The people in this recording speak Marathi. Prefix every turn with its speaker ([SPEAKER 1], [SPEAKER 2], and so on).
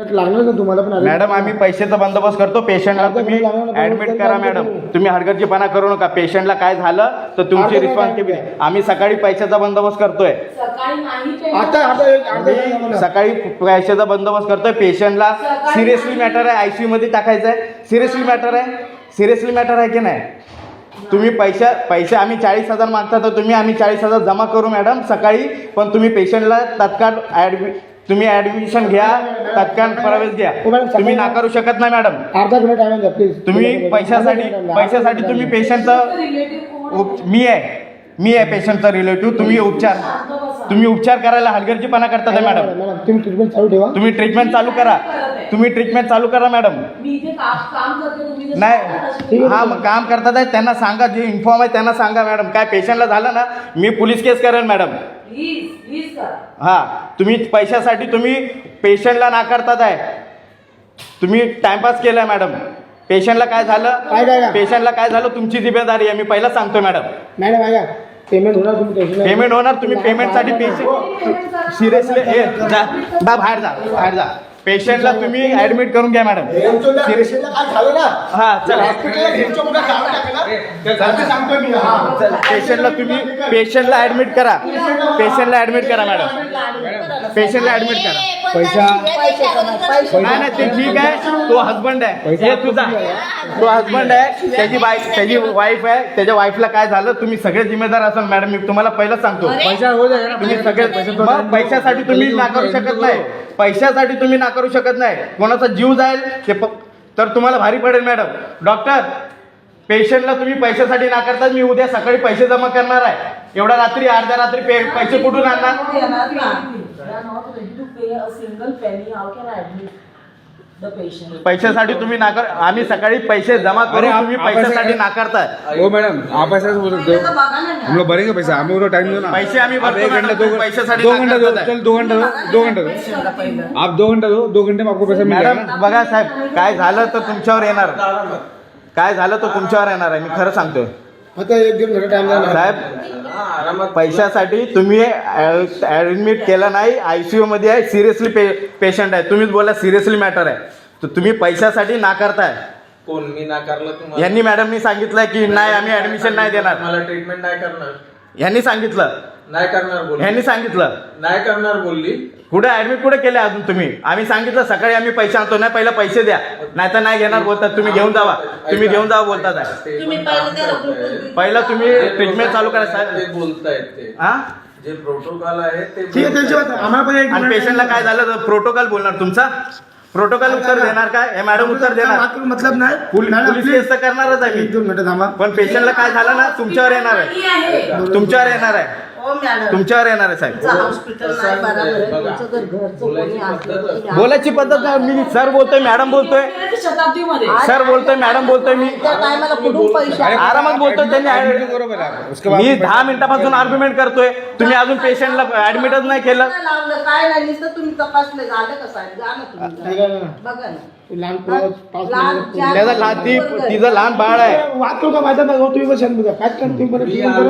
[SPEAKER 1] लागणार ना तुम्हाला पण admit
[SPEAKER 2] मॅडम आम्ही पैशाचा बंदोबस्त करतो. पेशंटला तुम्ही ऍडमिट करा मॅडम. तुम्ही हडगर्जीपणा करू नका. पेशंटला काय झालं तर तुमची रिस्पॉन्सिबिलिटी. आम्ही सकाळी पैशाचा बंदोबस्त करतोय.
[SPEAKER 3] सकाळी
[SPEAKER 2] पैशाचा बंदोबस्त करतोय. पेशंटला सिरियसली मॅटर आहे. आयसीयू मध्ये टाकायचं आहे सिरियसली मॅटर आहे. सिरियसली मॅटर आहे की नाही? तुम्ही पैसा पैसे आम्ही चाळीस हजार मागता तर तुम्ही आम्ही चाळीस हजार जमा करू मॅडम सकाळी. पण तुम्ही पेशंटला तत्काळ ऍडमि तुम्ही ऍडमिशन घ्या तत्काळ प्रवेश घ्या. तुम्ही नाकारू शकत नाही मॅडम
[SPEAKER 1] अर्धा द्या प्लीज
[SPEAKER 2] तुम्ही पैशासाठी पैशासाठी तुम्ही पेशंटचं उप- मी आहे. मी आहे पेशंटचा रिलेटिव्ह तुम्ही उपचार. तुम्ही उपचार करायला हलगर्जीपणा करता मॅडम
[SPEAKER 1] मॅडम तुम्ही ट्रीटमेंट चालू ठेवा.
[SPEAKER 2] तुम्ही ट्रीटमेंट चालू करा. तुम्ही ट्रीटमेंट चालू करा मॅडम
[SPEAKER 3] मी इथे काम काम करते तुम्ही जसं करता तशी-
[SPEAKER 2] नाही हा मग काम करतात आहे त्यांना सांगा जे इन्फॉर्म आहे त्यांना सांगा मॅडम काय पेशंटला झालं ना मी पोलीस केस करेन मॅडम हा तुम्ही पैशासाठी तुम्ही पेशंटला नाकारतात आहे. तुम्ही टाइमपास केलाय मॅडम पेशंटला काय झालं?
[SPEAKER 1] काय?
[SPEAKER 2] पेशंटला काय झालं? तुमची जिम्मेदारी आहे. मी पहिला सांगतो मॅडम
[SPEAKER 1] मॅडम ऐका पेमेंट होणार तुम्ही tension नका
[SPEAKER 2] पेमेंट होणार तुम्ही. पेमेंटसाठी पेशंट. सिरियसली ए जा. बा बाहेर जा बाहेर जा. पेशंटला तुम्ही ऍडमिट करून घ्या मॅडम
[SPEAKER 4] पेशंटला काय झालं ना?
[SPEAKER 2] हा चला.
[SPEAKER 4] हा.
[SPEAKER 2] पेशंटला तुम्ही पेशंटला ऍडमिट करा. पेशंटला ऍडमिट करा मॅडम पेशंटला ऍडमिट करा.
[SPEAKER 1] पैसा
[SPEAKER 2] नाही नाही ते ठीक आहे. तो हजबंड आहे. हे तुझा तो हजबंड आहे. त्याची बाय त्याची वाईफ आहे. त्याच्या वाईफला काय झालं? तुम्ही सगळे जिम्मेदार असाल मॅडम मी तुम्हाला पहिलं सांगतो.
[SPEAKER 1] पैसा हो जाएगा ना
[SPEAKER 2] तुम्ही सगळे मग पैशासाठी तुम्ही नाकारू शकत नाही. पैशासाठी तुम्ही नाकारू शकत नाही. कोणाचा जीव जाईल ते प- तर तुम्हाला भारी पडेल मॅडम डॉक्टर पेशंटला तुम्ही पैशासाठी नाकारतात मी उद्या सकाळी पैसे जमा करणार आहे. एवढ्या रात्री अर्ध्या रात्री पे- पैसे कुठून आणणार.
[SPEAKER 3] They are not ready to pay a single penny. How can I admit the patient?
[SPEAKER 2] पैशासाठी तुम्ही नाकार आम्ही सकाळी पैसे जमा
[SPEAKER 5] अरे
[SPEAKER 2] करून
[SPEAKER 5] आप-
[SPEAKER 2] तुम्ही पैशासाठी नाकारताय.
[SPEAKER 5] ओ मैडम आप ऐसा बोल सकते
[SPEAKER 3] पहिलं तर
[SPEAKER 5] हो हम लोग भरेंगे पैसा. हमें वो टाइम दो ना.
[SPEAKER 2] पैसे आम्ही
[SPEAKER 5] आप
[SPEAKER 2] भरतो
[SPEAKER 5] एक घंटा
[SPEAKER 2] मॅडम,
[SPEAKER 5] दो
[SPEAKER 2] तुम्ही पैशासाठी
[SPEAKER 5] दो घंटा दो
[SPEAKER 2] नाकारताय.
[SPEAKER 5] चल दो घंटा दो दो घंटा दो. आप दो घंटा दो दो घंटे में आपको पैसा मिल जाएगा.
[SPEAKER 2] मॅडम बघा साहेब काय झालं तर तुमच्यावर येणार. काय झालं तर तुमच्यावर येणार आहे मी खरं सांगतोय.
[SPEAKER 1] फक्त एक टाइम.
[SPEAKER 2] साहेब पैशासाठी तुम्ही ऍडमिट केलं नाही आयसीयू मध्ये आहे सिरियसली पे पेशंट आहे. तुम्हीच बोला सिरियसली मॅटर आहे. तर तुम्ही पैशासाठी नाकारताय.
[SPEAKER 6] कोण? मी नाकारलं तुम्हाला?
[SPEAKER 2] यांनी मॅडमनी सांगितलंय की नाही आम्ही ऍडमिशन नाही देणार.
[SPEAKER 6] मला ट्रीटमेंट नाही करणार.
[SPEAKER 2] यांनी सांगितलं.
[SPEAKER 6] नाही करणार बोलली.
[SPEAKER 2] यांनी सांगितलं.
[SPEAKER 6] नाही करणार बोलली.
[SPEAKER 2] कुठे ऍडमिट कुठे केले अजून तुम्ही? आम्ही सांगितलं सकाळी आम्ही पैसे आणतो नाही पहिला पैसे द्या. नाही तर नाही घेणार बोलतात. तुम्ही घेऊन जावा. तुम्ही घेऊन जावा बोलतात. आहे.
[SPEAKER 3] तुम्ही पहिलं
[SPEAKER 2] तुम्ही ट्रीटमेंट चालू करा
[SPEAKER 6] ते
[SPEAKER 2] साहेब.
[SPEAKER 6] बोलतायत ते.
[SPEAKER 2] हा?
[SPEAKER 6] जे प्रोटोकॉल आहे ते
[SPEAKER 1] ठीक आहे त्यांची बात आम्हाला पण एक
[SPEAKER 2] आणि पेशंटला काय झालं? तर प्रोटोकॉल बोलणार तुमचा. प्रोटोकॉल उत्तर देणार काय? हे मॅडम उत्तर देणार.
[SPEAKER 1] मतलब नाही.
[SPEAKER 2] Police
[SPEAKER 1] madam,
[SPEAKER 2] police
[SPEAKER 1] please.
[SPEAKER 2] Case तर करणारच आहे.
[SPEAKER 1] एक
[SPEAKER 2] मी
[SPEAKER 1] दोन मिनिटं थांबा.
[SPEAKER 2] पण पेशंटला काय झालं ना तुमच्यावर येणार आहे? तुमच्यावर येणार आहे.
[SPEAKER 3] हो मॅडम.
[SPEAKER 2] तुमच्यावर येणार आहे साहेब.
[SPEAKER 3] तुमचं हॉस्पिटल नाही बरोबर आहे
[SPEAKER 6] बघा.
[SPEAKER 3] तुमचं जर घरचं कोणी
[SPEAKER 6] बोलायची
[SPEAKER 3] असलं तर
[SPEAKER 6] पद्धत
[SPEAKER 3] या.
[SPEAKER 2] बोलायची पद्धत नाही मी सर बोलतोय मॅडम बोलतोय.
[SPEAKER 3] शताब्दीमध्ये.
[SPEAKER 2] सर बोलतोय मॅडम बोलतोय मी
[SPEAKER 3] त्या टायमाला कुठून पैसे
[SPEAKER 5] अरे,
[SPEAKER 2] आरामात बोलतोय
[SPEAKER 5] admit
[SPEAKER 2] त्यांनी
[SPEAKER 5] तो बरोबर आहे उसके बाद
[SPEAKER 2] मी
[SPEAKER 5] पैसा-
[SPEAKER 2] दहा मिनिटापासून आर्ग्युमेंट करतोय. तुम्ही अजून पेशंटला ऍडमिटच नाही केलं.
[SPEAKER 3] लावलं काय नाही नुसतं तुम्ही तपासले झालं का साहेब? जा ना तुम्ही. बघा ना.
[SPEAKER 1] लहान पोरं पाच
[SPEAKER 3] लहान
[SPEAKER 1] मिनिटं-
[SPEAKER 3] चार-
[SPEAKER 2] त्याचा लहान ती तिचं लहान बाळ आहे.
[SPEAKER 1] वाचतो का माझा भाऊ तुम्ही पण शांत बसा. काय करतो? तुम्ही तुम्ही बरं?